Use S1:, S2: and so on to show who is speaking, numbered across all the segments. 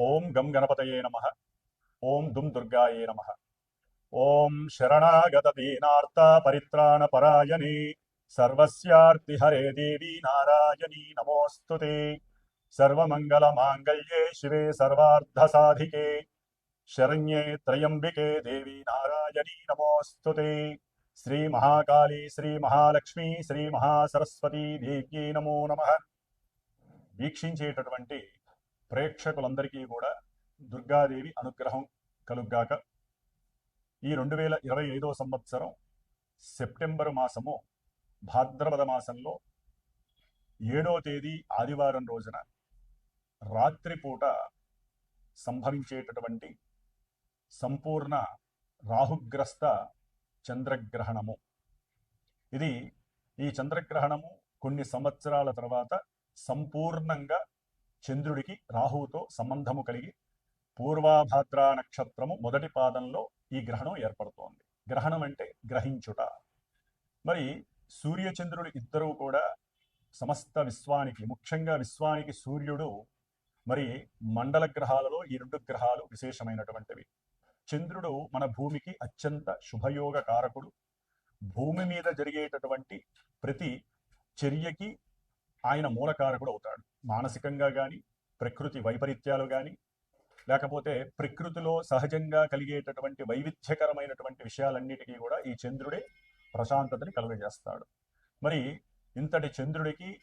S1: ఓం గం గణపతయే నమ. ఓం దుం దుర్గాయే నమ. ఓం శరణాగత దీనార్త పరిత్రాణ పరాయణే. సర్వస్యార్తి హరే దేవి నారాయణీ నమోస్తుతే. సర్వమంగళ మాంగళ్యే శివే సర్వార్థ సాధికే. శరణ్యే త్రయంబికే దేవి నారాయణీ నమోస్తుతే. శ్రీ మహాకాళీ శ్రీ మహాలక్ష్మి శ్రీ మహాసరస్వతీ దేవ్యై నమో నమ. వీక్షించేటటువంటి ప్రేక్షకులందరికీ కూడా దుర్గాదేవి అనుగ్రహం కలుగ్గాక. ఈ రెండు వేల ఇరవై ఐదో సంవత్సరం సెప్టెంబర్ మాసము భాద్రపద మాసంలో ఏడో తేదీ ఆదివారం రోజున రాత్రిపూట సంభవించేటటువంటి సంపూర్ణ రాహుగ్రస్త చంద్రగ్రహణము. ఇది ఈ చంద్రగ్రహణము కొన్ని సంవత్సరాల తర్వాత సంపూర్ణంగా చంద్రుడికి రాహువుతో సంబంధము కలిగి పూర్వాభాద్ర నక్షత్రము మొదటి పాదంలో ఈ గ్రహణం ఏర్పడుతోంది. గ్రహణం అంటే గ్రహించుట. మరి సూర్యచంద్రుడు ఇద్దరూ కూడా సమస్త విశ్వానికి ముఖ్యంగా విశ్వానికి సూర్యుడు మరి మండల గ్రహాలలో ఈ రెండు గ్రహాలు విశేషమైనటువంటివి. చంద్రుడు మన భూమికి అత్యంత శుభయోగ కారకుడు భూమి మీద జరిగేటటువంటి ప్రతి చర్యకి ఆయన మూలకారకుడు అవుతాడు. మానసికంగా కానీ ప్రకృతి వైపరీత్యాలు కానీ లేకపోతే ప్రకృతిలో సహజంగా కలిగేటటువంటి వైవిధ్యకరమైనటువంటి విషయాలన్నిటికీ కూడా ఈ చంద్రుడే ప్రశాంతతని కలుగజేస్తాడు. మరి ఇంతటి చంద్రుడికి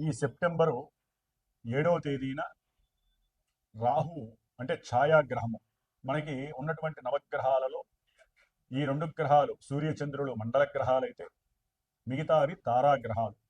S1: ఈ సెప్టెంబరు ఏడవ తేదీన రాహు అంటే ఛాయాగ్రహము. మనకి ఉన్నటువంటి నవగ్రహాలలో ఈ రెండు గ్రహాలు సూర్యచంద్రులు మండల గ్రహాలైతే మిగతావి తారాగ్రహాలు.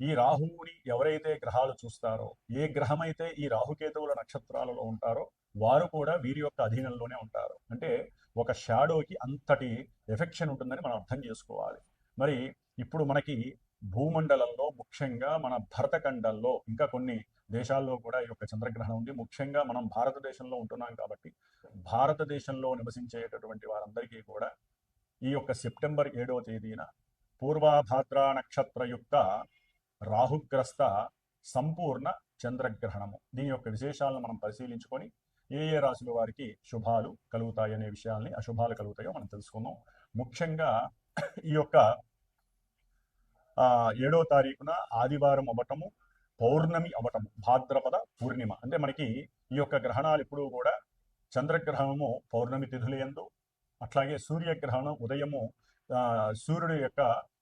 S1: ఈ రాహువుని ఎవరైతే గ్రహాలు చూస్తారో ఏ గ్రహమైతే ఈ రాహుకేతువుల నక్షత్రాలలో ఉంటారో వారు కూడా వీరి యొక్క అధీనంలోనే ఉంటారు. అంటే ఒక షాడోకి అంతటి ఎఫెక్షన్ ఉంటుందని మనం అర్థం చేసుకోవాలి. మరి ఇప్పుడు మనకి భూమండలంలో ముఖ్యంగా మన భరతఖండంలో ఇంకా కొన్ని దేశాల్లో కూడా ఈ యొక్క చంద్రగ్రహణం ఉంది. ముఖ్యంగా మనం భారతదేశంలో ఉంటున్నాం కాబట్టి భారతదేశంలో నివసించేటటువంటి వారందరికీ కూడా ఈ యొక్క సెప్టెంబర్ ఏడవ తేదీన పూర్వాభాద్ర నక్షత్రయుక్త రాహుగ్రస్త సంపూర్ణ చంద్రగ్రహణము. దీని యొక్క విశేషాలను మనం పరిశీలించుకొని ఏ ఏ రాశుల వారికి శుభాలు కలుగుతాయి అనే విషయాల్ని అశుభాలు కలుగుతాయో మనం తెలుసుకుందాం. ముఖ్యంగా ఈ యొక్క ఏడో తారీఖున ఆదివారం అవ్వటము పౌర్ణమి అవ్వటము భాద్రపద పూర్ణిమ. అంటే మనకి ఈ యొక్క గ్రహణాలు ఎప్పుడూ కూడా చంద్రగ్రహణము పౌర్ణమి తిథులందు అట్లాగే సూర్యగ్రహణం ఉదయము సూర్యుడు సూర్యుడి యొక్క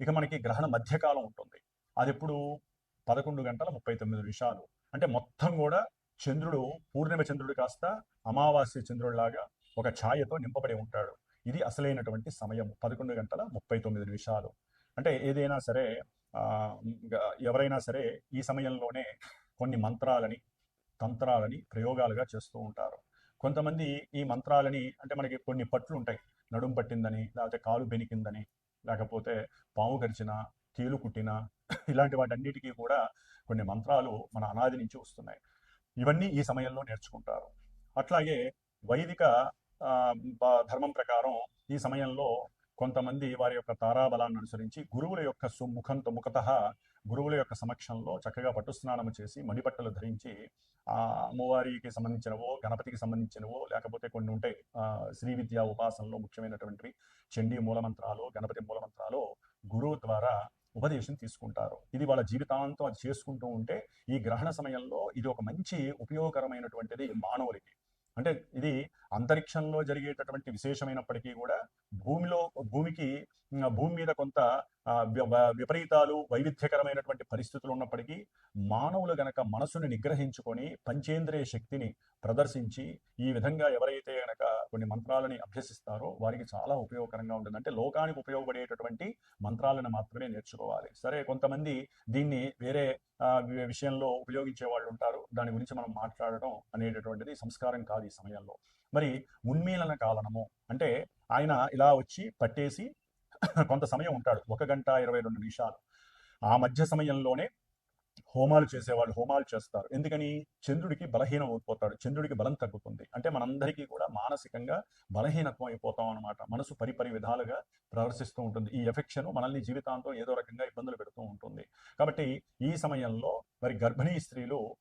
S1: ఇక మనకి గ్రహణ మధ్యకాలం ఉంటుంది. అది ఎప్పుడు? పదకొండు గంటల ముప్పై తొమ్మిది నిమిషాలు. అంటే మొత్తం కూడా చంద్రుడు పూర్ణిమ చంద్రుడు కాస్త అమావాస్య చంద్రుడిలాగా ఒక ఛాయతో నింపబడి ఉంటాడు. ఇది అసలైనటువంటి సమయం పదకొండు గంటల ముప్పై తొమ్మిది నిమిషాలు. అంటే ఏదైనా సరే ఎవరైనా సరే ఈ సమయంలోనే కొన్ని మంత్రాలని తంత్రాలని ప్రయోగాలుగా చేస్తూ ఉంటారు. కొంతమంది ఈ మంత్రాలని అంటే మనకి కొన్ని పట్లు ఉంటాయి నడుం పట్టిందని లేకపోతే కాలు బెనికిందని లేకపోతే పాము కరిచిన కీలు కుట్టిన ఇలాంటి వాటన్నిటికీ కూడా కొన్ని మంత్రాలు మన అనాది నుంచి వస్తున్నాయి. ఇవన్నీ ఈ సమయంలో నేర్చుకుంటారు. అట్లాగే వైదిక ఆ, ధర్మం ప్రకారం ఈ సమయంలో కొంతమంది వారి యొక్క తారాబలాన్ని అనుసరించి గురువుల యొక్క సుముఖంతో ముఖత గురువుల యొక్క సమక్షంలో చక్కగా పట్టు స్నానం చేసి మణిబట్టలు ధరించి ఆ అమ్మవారికి సంబంధించినవో గణపతికి సంబంధించినవో లేకపోతే కొన్ని ఉంటాయి శ్రీ విద్యా ఉపాసనలో ముఖ్యమైనటువంటి చండీ మూలమంత్రాలు గణపతి మూలమంత్రాలు గురువు ద్వారా ఉపదేశం తీసుకుంటారు. ఇది వాళ్ళ జీవితాంతం అది చేసుకుంటూ ఉంటే ఈ గ్రహణ సమయంలో ఇది ఒక మంచి ఉపయోగకరమైనటువంటిది మానవులకి. అంటే ఇది అంతరిక్షంలో జరిగేటటువంటి విశేషమైనప్పటికీ కూడా భూమిలో భూమికి భూమి మీద కొంత విపరీతాలు వైవిధ్యకరమైనటువంటి పరిస్థితులు ఉన్నప్పటికీ మానవులు గనక మనసుని నిగ్రహించుకొని పంచేంద్రియ శక్తిని ప్రదర్శించి ఈ విధంగా ఎవరైతే గనక కొన్ని మంత్రాలని అభ్యసిస్తారో వారికి చాలా ఉపయోగకరంగా ఉంటుంది. అంటే లోకానికి ఉపయోగపడేటటువంటి మంత్రాలను మాత్రమే నేర్చుకోవాలి. సరే కొంతమంది దీన్ని వేరే విషయంలో ఉపయోగించే వాళ్ళు ఉంటారు. దాని గురించి మనం మాట్లాడటం అనేటటువంటిది సంస్కారం కాదు ఈ సమయంలో. మరి ఉన్మీలన కాలనము అంటే ఆయన ఇలా వచ్చి పట్టేసి కొంత సమయం ఉంటాడు. ఒక గంట ఇరవై రెండు నిమిషాలు. ఆ మధ్య సమయంలోనే హోమాలు చేసేవాళ్ళు హోమాలు చేస్తారు. ఎందుకని? చంద్రుడికి బలహీనం అయిపోతాడు. చంద్రుడికి బలం తగ్గుతుంది. అంటే మనందరికీ కూడా మానసికంగా బలహీనత్వం అయిపోతాం అనమాట మనసు పరిపరి విధాలుగా ప్రదర్శిస్తూ ఉంటుంది. ఈ ఎఫెక్షన్ మనల్ని జీవితాంతం ఏదో రకంగా ఇబ్బందులు పెడుతూ ఉంటుంది. కాబట్టి ఈ సమయంలో మరి గర్భిణీ స్త్రీలు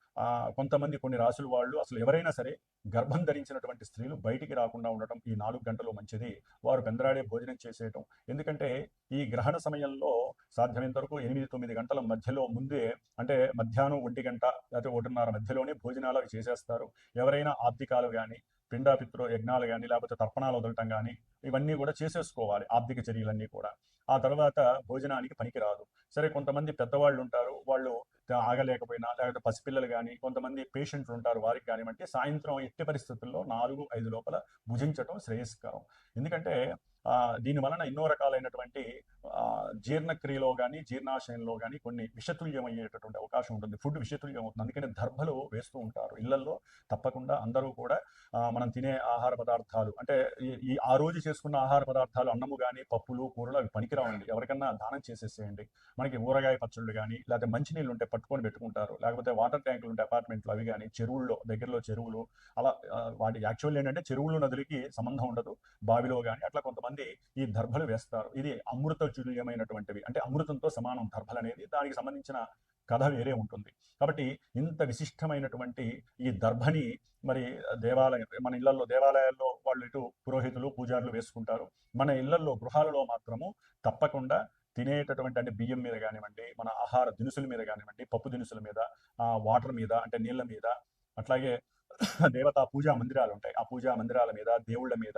S1: కొంతమంది కొన్ని రాసుల వాళ్ళు అసలు ఎవరైనా సరే గర్భం ధరించినటువంటి స్త్రీలు బయటికి రాకుండా ఉండటం ఈ నాలుగు గంటలు మంచిది. వారు పెందరాడే భోజనం చేసేయటం. ఎందుకంటే ఈ గ్రహణ సమయంలో సాధ్యమైనంత వరకు ఎనిమిది తొమ్మిది గంటల మధ్యలో ముందే అంటే మధ్యాహ్నం ఒంటి గంట లేకపోతే ఒకటిన్నర మధ్యలోనే భోజనాలు అవి చేసేస్తారు. ఎవరైనా ఆబ్దికాలు కానీ పిండాపిత్రో యజ్ఞాలు కానీ లేకపోతే తర్పణాలు వదలటం కానీ ఇవన్నీ కూడా చేసేసుకోవాలి ఆర్థిక చర్యలన్నీ కూడా. ఆ తర్వాత భోజనానికి పనికిరాదు సరే కొంతమంది పెద్దవాళ్ళు ఉంటారు వాళ్ళు ఆగలేకపోయినా లేకపోతే పసిపిల్లలు కానీ కొంతమంది పేషెంట్లు ఉంటారు వారికి కానివ్వండి సాయంత్రం ఎట్టి పరిస్థితుల్లో నాలుగు ఐదు లోపల భుజించడం శ్రేయస్కరం. ఎందుకంటే దీని వలన ఎన్నో రకాలైనటువంటి జీర్ణక్రియలో కానీ జీర్ణాశయంలో కానీ కొన్ని విషతుల్యం అయ్యేటటువంటి అవకాశం ఉంటుంది. ఫుడ్ విషతుల్యం అవుతుంది అందుకని దర్భలు వేస్తూ ఉంటారు. ఇళ్ళలో తప్పకుండా అందరూ కూడా మనం తినే ఆహార పదార్థాలు అంటే ఈ- ఈ ఆ రోజు చేసుకున్న ఆహార పదార్థాలు అన్నము కానీ పప్పులు కూరలు అవి పనికిరావండి. ఎవరికన్నా దానం చేసేసేయండి. మనకి ఊరగాయ పచ్చళ్ళు కానీ లేకపోతే మంచినీళ్ళు ఉంటే పట్టుకొని పెట్టుకుంటారు. లేకపోతే వాటర్ ట్యాంకులు ఉంటే అపార్ట్మెంట్లు అవి కానీ చెరువుల్లో దగ్గరలో చెరువులు అలా వాటి యాక్చువల్ ఏంటంటే చెరువులు నదులకి సంబంధం ఉండదు. బావిలో కానీ అట్లా కొంతమంది ఈ దర్భలు వేస్తారు. ఇది అమృత చుల్యమైనటువంటివి అంటే అమృతంతో సమానం. దర్భలు అనేది దానికి సంబంధించిన కథ వేరే ఉంటుంది. కాబట్టి ఇంత విశిష్టమైనటువంటి ఈ దర్భని మరి దేవాలయం మన ఇళ్ళలో దేవాలయాల్లో వాళ్ళు ఇటు పురోహితులు పూజారులు వేసుకుంటారు. మన ఇళ్ళలో గృహాలలో మాత్రము తప్పకుండా తినేటటువంటి అంటే బియ్యం మీద కానివ్వండి మన ఆహార దినుసుల మీద కానివ్వండి పప్పు దినుసుల మీద వాటర్ మీద అంటే నీళ్ళ మీద అట్లాగే దేవతా పూజా మందిరాలు ఉంటాయి. ఆ పూజా మందిరాల మీద దేవుళ్ళ మీద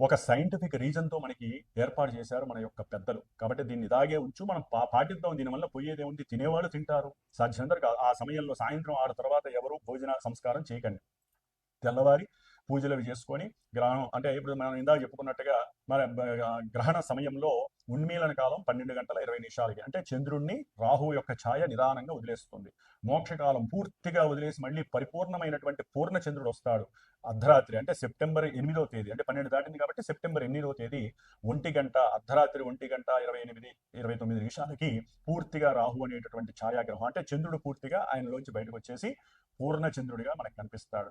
S1: ఒక సైంటిఫిక్ రీజన్తో మనకి ఏర్పాటు చేశారు మన యొక్క పెద్దలు. కాబట్టి దీన్ని దాగే ఉంచు మనం పా- పాటిద్దాం. దీనివల్ల పోయేది ఏముంది? తినేవాళ్ళు తింటారు. సాధ్యమందరూ కాదు ఆ సమయంలో సాయంత్రం ఆరు తర్వాత ఎవరు భోజన సంస్కారం చేయకండి. తెల్లవారి పూజలు అవి చేసుకొని గ్రహణం అంటే ఇప్పుడు మనం ఇందాక చెప్పుకున్నట్టుగా మన గ్రహణ సమయంలో ఉన్మీలన కాలం పన్నెండు గంటల ఇరవై నిమిషాలకి. అంటే చంద్రుణ్ణి రాహు యొక్క ఛాయ నిదానంగా వదిలేస్తుంది. మోక్షకాలం పూర్తిగా వదిలేసి మళ్ళీ పరిపూర్ణమైనటువంటి పూర్ణ చంద్రుడు వస్తాడు. అర్ధరాత్రి అంటే సెప్టెంబర్ ఎనిమిదవ తేదీ అంటే పన్నెండు దాటింది కాబట్టి సెప్టెంబర్ ఎనిమిదవ తేదీ ఒంటి గంట అర్ధరాత్రి ఒంటి గంట ఇరవై ఎనిమిది ఇరవై తొమ్మిది నిమిషాలకి పూర్తిగా రాహు అనేటటువంటి ఛాయాగ్రహం అంటే చంద్రుడు పూర్తిగా ఆయనలోంచి బయటకు వచ్చేసి పూర్ణ చంద్రుడిగా మనకు కనిపిస్తాడు.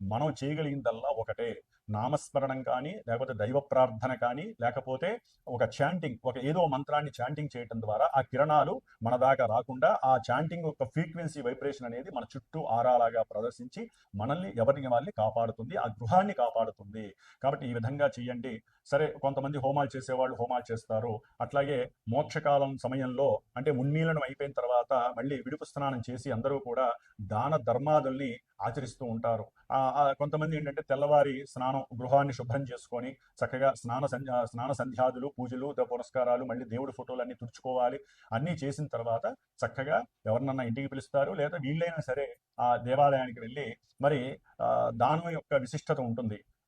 S1: మనం చేయగలిగిందల్లా ఒకటే. నామస్మరణం కానీ లేకపోతే దైవ ప్రార్థన కానీ లేకపోతే ఒక చాంటింగ్ ఒక ఏదో మంత్రాన్ని చాంటింగ్ చేయటం ద్వారా ఆ కిరణాలు మన దాకా రాకుండా ఆ చాంటింగ్ యొక్క ఫ్రీక్వెన్సీ వైబ్రేషన్ అనేది మన చుట్టూ ఆరాలాగా ప్రదర్శించి మనల్ని ఎవరిని వాళ్ళని కాపాడుతుంది ఆ గృహాన్ని కాపాడుతుంది. కాబట్టి ఈ విధంగా చేయండి. సరే కొంతమంది హోమాలు చేసేవాళ్ళు హోమాలు చేస్తారు. అట్లాగే మోక్షకాలం సమయంలో అంటే ఉన్మీలనం అయిపోయిన తర్వాత మళ్ళీ విడుపు స్నానం చేసి అందరూ కూడా దాన ధర్మాదుల్ని ఆచరిస్తూ ఉంటారు. ఆ కొంతమంది ఏంటంటే తెల్లవారి స్నానం గృహాన్ని శుభ్రం చేసుకొని చక్కగా స్నాన స్నాన సంధ్యాదులు పూజలు పురస్కారాలు మళ్ళీ దేవుడి ఫోటోలు అన్ని తుడుచుకోవాలి. అన్నీ చేసిన తర్వాత చక్కగా ఎవరినన్నా ఇంటికి పిలుస్తారు లేదా వీళ్ళైనా సరే ఆ దేవాలయానికి వెళ్ళి మరి ఆ, దానం యొక్క విశిష్టత ఉంటుంది.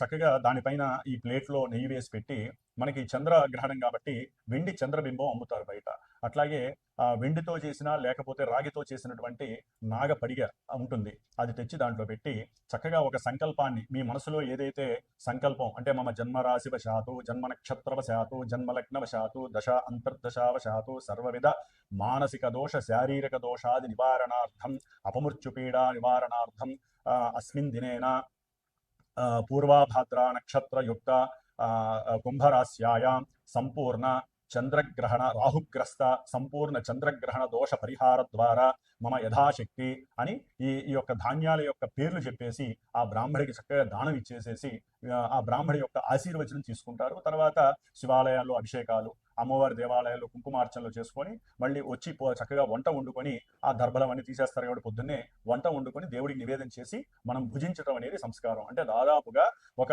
S1: చక్కగా దానిపైన ఈ ప్లేట్లో నెయ్యి వేసి పెట్టి మనకి చంద్రగ్రహణం కాబట్టి వెండి చంద్రబింబం అమ్ముతారు బయట. అట్లాగే వెండితో చేసిన లేకపోతే రాగితో చేసినటువంటి నాగపడిగ ఉంటుంది. అది తెచ్చి దాంట్లో పెట్టి చక్కగా ఒక సంకల్పాన్ని మీ మనసులో ఏదైతే సంకల్పం అంటే మమ జన్మరాశివశాతు జన్మ నక్షత్రవశాతు జన్మలగ్నవశాతు దశ అంతర్దశావశాతు సర్వవిధ మానసిక దోష శారీరక దోషాది నివారణార్థం అపమృత్యుపీడా నివారణార్థం అస్మిన్ దినేన పూర్వాభాద్ర నక్షత్రయుక్త ఆ, కుంభరాశ్యాయాం సంపూర్ణ చంద్రగ్రహణ రాహుగ్రస్త సంపూర్ణ చంద్రగ్రహణ దోష పరిహార ద్వారా మమ యథాశక్తి అని ఈ ఈ యొక్క ధాన్యాల యొక్క పేర్లు చెప్పేసి ఆ బ్రాహ్మడికి చక్కగా దానం ఇచ్చేసేసి ఆ, ఆ బ్రాహ్మడి యొక్క ఆశీర్వచనం తీసుకుంటారు. తర్వాత శివాలయాల్లో అభిషేకాలు అమ్మవారి దేవాలయాల్లో కుంకుమార్చనలు చేసుకొని మళ్ళీ వచ్చి పో- చక్కగా వంట వండుకొని ఆ దర్భలం అన్ని తీసేస్తారు కాబట్టి పొద్దున్నే వంట వండుకొని దేవుడికి నివేదన చేసి మనం భుజించడం అనేది సంస్కారం. అంటే దాదాపుగా ఒక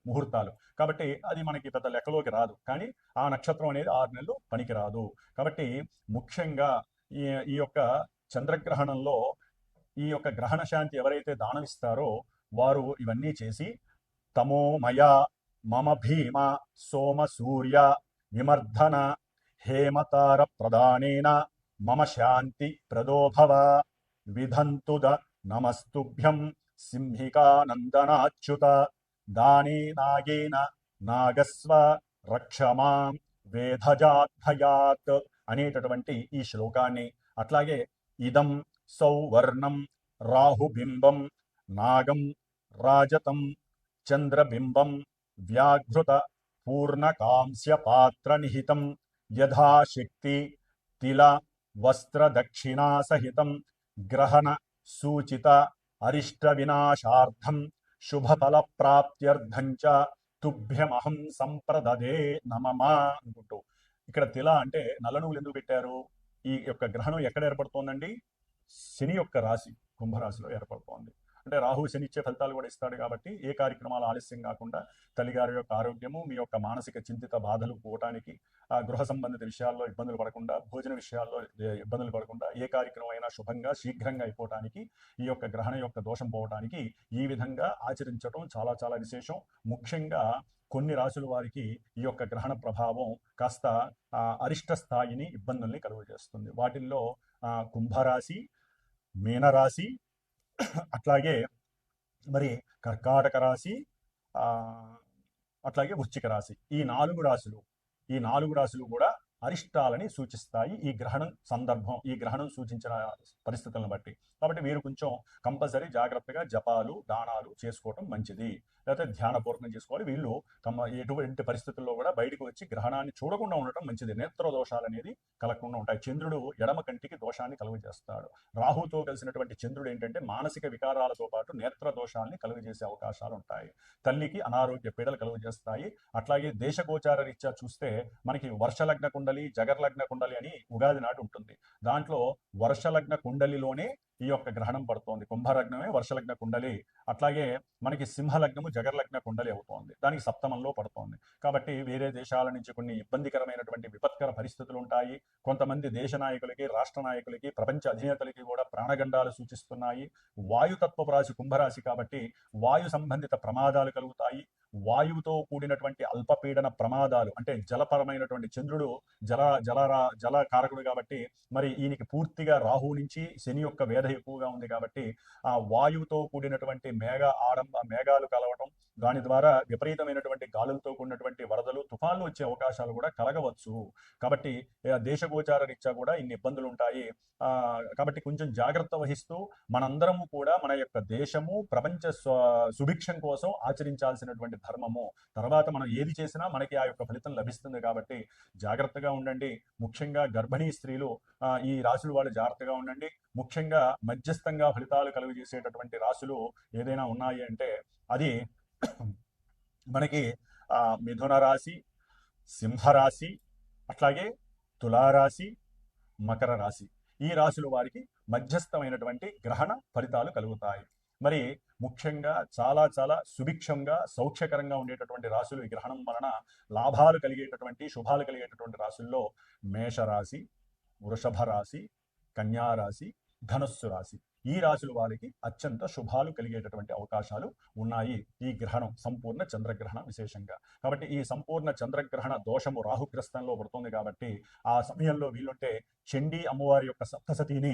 S1: ముహూర్తాలు. కాబట్టి అది మనకి పెద్ద లెక్కలోకి రాదు. కానీ ఆ నక్షత్రం అనేది ఆరు నెలలు పనికిరాదు. కాబట్టి ముఖ్యంగా ఈ ఈ యొక్క చంద్రగ్రహణంలో ఈ యొక్క గ్రహణ శాంతి ఎవరైతే దానమిస్తారో వారు ఇవన్నీ చేసి తమోమయ మమ భీమ సోమ సూర్య విమర్ధన హేమతార ప్రధానేన మమ శాంతి ప్రదోభవ విధంతుద నమస్తుభ్యం సింహికానందనాచ్యుత దానే నాగేన నాగస్వ రక్షమాం వేధజాద్భయాత్ అనేటటువంటి ఈ శ్లోకాన్ని. అట్లాగే ఇదం సౌవర్ణం రాహుబింబం నాగం రాజతం చంద్రబింబం వ్యాఘృత పూర్ణకాంస్య పాత్ర నిహితం యథాశక్తి తిల వస్త్రదక్షిణాసహితం గ్రహణ సూచిత అరిష్ట శుభఫలప్రాప్త్యర్థం చ తుభ్యమహం సంప్రదదే నమమా అనుకుంటూ. ఇక్కడ తిల అంటే నల్ల నువ్వులు ఎందుకు పెట్టారు? ఈ యొక్క గ్రహణం ఎక్కడ ఏర్పడుతోందండి? శని యొక్క రాశి కుంభరాశిలో ఏర్పడుతోంది. అంటే రాహు శని ఇచ్చే ఫలితాలు కూడా ఇస్తాడు కాబట్టి ఏ కార్యక్రమాలు ఆలస్యం కాకుండా తల్లిగారి యొక్క ఆరోగ్యము మీ యొక్క మానసిక చింతిత బాధలు పోవటానికి ఆ గృహ సంబంధిత విషయాల్లో ఇబ్బందులు పడకుండా భోజన విషయాల్లో ఇబ్బందులు పడకుండా ఏ కార్యక్రమం అయినా శుభంగా శీఘ్రంగా అయిపోవటానికి ఈ యొక్క గ్రహణ యొక్క దోషం పోవటానికి ఈ విధంగా ఆచరించడం చాలా చాలా విశేషం. ముఖ్యంగా కొన్ని రాశుల వారికి ఈ యొక్క గ్రహణ ప్రభావం కాస్త అరిష్ట స్థాయిని ఇబ్బందుల్ని కలుగజేస్తుంది. వాటిల్లో కుంభరాశి మీనరాశి అట్లాగే మరి కర్కాటక రాశి ఆ, అట్లాగే వృశ్చిక రాశి. ఈ నాలుగు రాశులు ఈ నాలుగు రాశులు కూడా అరిష్టాలని సూచిస్తాయి ఈ గ్రహణం సందర్భం ఈ గ్రహణం సూచించిన పరిస్థితులను బట్టి. కాబట్టి వీరు కొంచెం కంపల్సరీ జాగ్రత్తగా జపాలు దానాలు చేసుకోవటం మంచిది. లేకపోతే ధ్యానపూర్వకం చేసుకోవాలి. వీళ్ళు తమ ఎటువంటి పరిస్థితుల్లో కూడా బయటకు వచ్చి గ్రహణాన్ని చూడకుండా ఉండటం మంచిది. నేత్ర దోషాలు అనేది కలగకుండా ఉంటాయి. చంద్రుడు ఎడమ కంటికి దోషాన్ని కలుగజేస్తాడు. రాహుతో కలిసినటువంటి చంద్రుడు ఏంటంటే మానసిక వికారాలతో పాటు నేత్ర దోషాలని కలుగజేసే అవకాశాలు ఉంటాయి. తల్లికి అనారోగ్య పీడలు కలుగజేస్తాయి. అట్లాగే దేశగోచార రీత్యా చూస్తే మనకి వర్షలగ్న కుండలి జగర్లగ్న కుండలి అని ఉగాది నాడు ఉంటుంది. దాంట్లో వర్షలగ్న కుండలిలోనే ఈ యొక్క గ్రహణం పడుతోంది. కుంభలగ్నమే వర్షలగ్న కుండలి. అట్లాగే మనకి సింహలగ్నము జగర్లగ్న కుండలి అవుతోంది. దానికి సప్తమంలో పడుతోంది. కాబట్టి వేరే దేశాల నుంచి కొన్ని ఇబ్బందికరమైనటువంటి విపత్కర పరిస్థితులు ఉంటాయి. కొంతమంది దేశ నాయకులకి రాష్ట్ర నాయకులకి ప్రపంచ అధినేతలకి కూడా ప్రాణగండాలు సూచిస్తున్నాయి. వాయుతత్వపు రాశి కుంభరాశి కాబట్టి వాయు సంబంధిత ప్రమాదాలు కలుగుతాయి. వాయువుతో కూడినటువంటి అల్పపీడన ప్రమాదాలు అంటే జలపరమైనటువంటి చంద్రుడు జల జలరా జల కారకుడు కాబట్టి మరి ఈయనకి పూర్తిగా రాహు నుంచి శని యొక్క వేధ ఎక్కువగా ఉంది కాబట్టి ఆ వాయువుతో కూడినటువంటి మేఘ ఆడంబ మేఘాలు కలవటం దాని ద్వారా విపరీతమైనటువంటి గాలులతో కూడినటువంటి వరదలు తుఫాన్లు వచ్చే అవకాశాలు కూడా కలగవచ్చు. కాబట్టి దేశగోచార రీత్యా కూడా ఇన్ని ఇబ్బందులు ఉంటాయి. కాబట్టి కొంచెం జాగ్రత్త వహిస్తూ మనందరము కూడా మన యొక్క దేశము ప్రపంచ సుభిక్షం కోసం ఆచరించాల్సినటువంటి ధర్మము. తర్వాత మనం ఏది చేసినా మనకి ఆ యొక్క ఫలితం లభిస్తుంది కాబట్టి జాగ్రత్తగా ఉండండి. ముఖ్యంగా గర్భిణీ స్త్రీలు ఈ రాశులు వాళ్ళు జాగ్రత్తగా ఉండండి. ముఖ్యంగా మధ్యస్థంగా ఫలితాలు కలుగజేసేటటువంటి రాశులు ఏదైనా ఉన్నాయి అంటే అది మనకి మిథున రాశి సింహరాశి అట్లాగే తులారాశి మకర రాశి. ఈ రాశుల వారికి మధ్యస్థమైనటువంటి గ్రహణ ఫలితాలు కలుగుతాయి. మరి ముఖ్యంగా చాలా చాలా సుభిక్షంగా సౌఖ్యకరంగా ఉండేటటువంటి రాశులు ఈ గ్రహణం వలన లాభాలు కలిగేటటువంటి శుభాలు కలిగేటటువంటి రాశుల్లో మేషరాశి వృషభ రాశి కన్యారాశి ధనస్సు ధనుస్సు రాశి. ఈ రాశుల వారికి అత్యంత శుభాలు కలిగేటటువంటి అవకాశాలు ఉన్నాయి. ఈ గ్రహణం సంపూర్ణ చంద్రగ్రహణం విశేషంగా. కాబట్టి ఈ సంపూర్ణ చంద్రగ్రహణ దోషము రాహుగ్రస్తంలో పడుతుంది కాబట్టి ఆ సమయంలో వీలుంటే చండీ అమ్మవారి యొక్క సప్తసతిని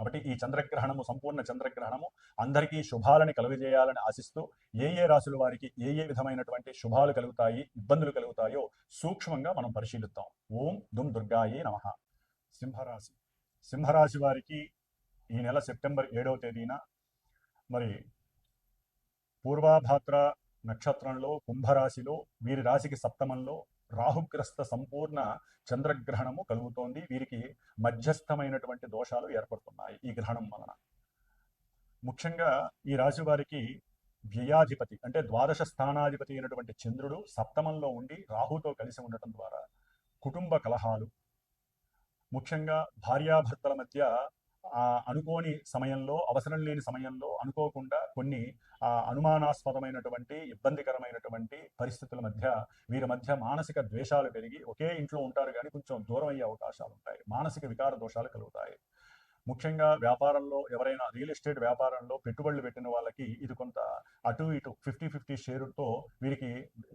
S1: కాబట్టి ఈ చంద్రగ్రహణము సంపూర్ణ చంద్రగ్రహణము అందరికీ శుభాలని కలుగజేయాలని ఆశిస్తూ ఏ ఏ రాశుల వారికి ఏ ఏ విధమైనటువంటి శుభాలు కలుగుతాయి ఇబ్బందులు కలుగుతాయో సూక్ష్మంగా మనం పరిశీలిద్దాం. ఓం దుమ్ దుర్గాయే నమ. సింహరాశి. సింహరాశి వారికి ఈ నెల సెప్టెంబర్ ఏడవ తేదీన మరి పూర్వాభాద్ర నక్షత్రంలో కుంభరాశిలో వీరి రాశికి సప్తమంలో రాహుగ్రస్త సంపూర్ణ చంద్రగ్రహణము కలుగుతోంది. వీరికి మధ్యస్థమైనటువంటి దోషాలు ఏర్పడుతున్నాయి ఈ గ్రహణం వలన. ముఖ్యంగా ఈ రాశి వారికి వ్యయాధిపతి అంటే ద్వాదశ స్థానాధిపతి అయినటువంటి చంద్రుడు సప్తమంలో ఉండి రాహుతో కలిసి ఉండటం ద్వారా కుటుంబ కలహాలు ముఖ్యంగా భార్యాభర్తల మధ్య అనుకోని సమయంలో అవసరం లేని సమయంలో అనుకోకుండా కొన్ని అనుమానాస్పదమైనటువంటి ఇబ్బందికరమైనటువంటి పరిస్థితుల మధ్య వీరి మధ్య మానసిక ద్వేషాలు పెరిగి ఒకే ఇంట్లో ఉంటారు కానీ కొంచెం దూరం అయ్యే అవకాశాలు ఉంటాయి. మానసిక వికార దోషాలు కలుగుతాయి. ముఖ్యంగా వ్యాపారంలో ఎవరైనా రియల్ ఎస్టేట్ వ్యాపారంలో పెట్టుబడులు పెట్టిన వాళ్ళకి ఇది కొంత అటు ఇటు ఫిఫ్టీ ఫిఫ్టీ షేరుతో వీరికి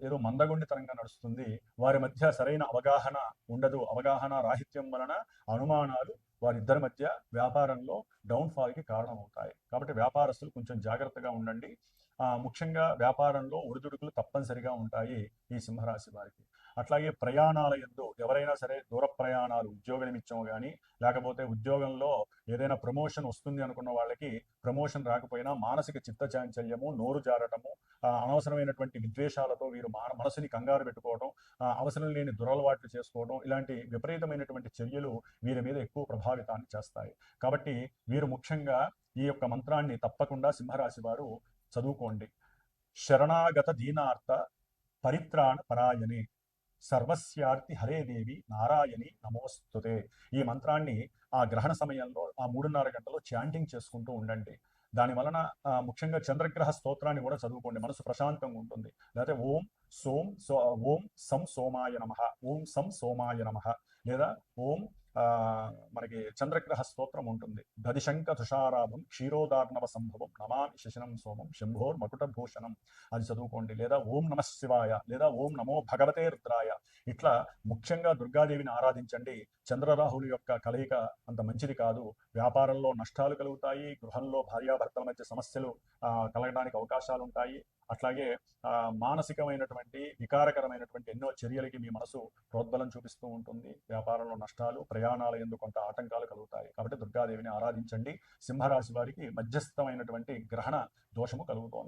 S1: ఏదో మందగొండితనంగా నడుస్తుంది. వారి మధ్య సరైన అవగాహన ఉండదు. అవగాహన రాహిత్యం వలన అనుమానాలు వారిద్దరి మధ్య వ్యాపారంలో డౌన్ఫాల్కి కారణమవుతాయి. కాబట్టి వ్యాపారస్తులు కొంచెం జాగ్రత్తగా ఉండండి. ముఖ్యంగా వ్యాపారంలో ఒడిదుడుకులు తప్పనిసరిగా ఉంటాయి ఈ సింహరాశి వారికి. అట్లాగే ప్రయాణాల ఎందు ఎవరైనా సరే దూర ప్రయాణాలు ఉద్యోగ నిమిత్తం కానీ లేకపోతే ఉద్యోగంలో ఏదైనా ప్రమోషన్ వస్తుంది అనుకున్న వాళ్ళకి ప్రమోషన్ రాకపోయినా మానసిక చిత్తచాంచల్యము నోరు జారటము అనవసరమైనటువంటి విద్వేషాలతో వీరు మాన మనసుని కంగారు పెట్టుకోవడం అవసరం లేని దురలవాట్లు చేసుకోవడం ఇలాంటి విపరీతమైనటువంటి చర్యలు వీరి మీద ఎక్కువ ప్రభావితాన్ని చేస్తాయి. కాబట్టి వీరు ముఖ్యంగా ఈ యొక్క మంత్రాన్ని తప్పకుండా సింహరాశి వారు చదువుకోండి. శరణాగత దీనార్థ పరిత్రాణ పరాయణి. సర్వస్యార్తి హరే దేవి నారాయణి నమోస్తుతే. ఈ మంత్రాన్ని ఆ గ్రహణ సమయంలో ఆ మూడున్నర గంటలో చాంటింగ్ చేసుకుంటూ ఉండండి. దాని వలన ముఖ్యంగా చంద్రగ్రహ స్తోత్రాన్ని కూడా చదువుకోండి. మనసు ప్రశాంతంగా ఉంటుంది. లేకపోతే ఓం సోం సో ఓం సం సోమాయ నమ. ఓం సం సోమాయ నమ. లేదా ఓం మనకి చంద్రగ్రహ స్తోత్రం ఉంటుంది. దదిశంక తుషారాభం క్షీరోదార్ణవ సంభవం నమామి శశనం సోమం శంభోర్ మకుటభూషణం అది చదువుకోండి. లేదా ఓం నమ శివాయ లేదా ఓం నమో భగవతే రుద్రాయ. ఇట్లా ముఖ్యంగా దుర్గాదేవిని ఆరాధించండి. చంద్రరాహుల యొక్క కలయిక అంత మంచిది కాదు. వ్యాపారంలో నష్టాలు కలుగుతాయి. గృహంలో భార్యాభర్తల మధ్య సమస్యలు ఆ, కలగడానికి అవకాశాలు ఉంటాయి అట్లాగే ఆ, మానసికమైనటువంటి వికారకరమైనటువంటి ఎన్నో చర్యలకి మీ మనసు ప్రోద్బలం చూపిస్తూ ఉంటుంది. వ్యాపారంలో నష్టాలు ప్రయాణాల ఎందుకు కొంత ఆటంకాలు కలుగుతాయి. కాబట్టి దుర్గాదేవిని ఆరాధించండి. సింహరాశి వారికి మధ్యస్థమైనటువంటి గ్రహణ దోషము కలుగుతోంది.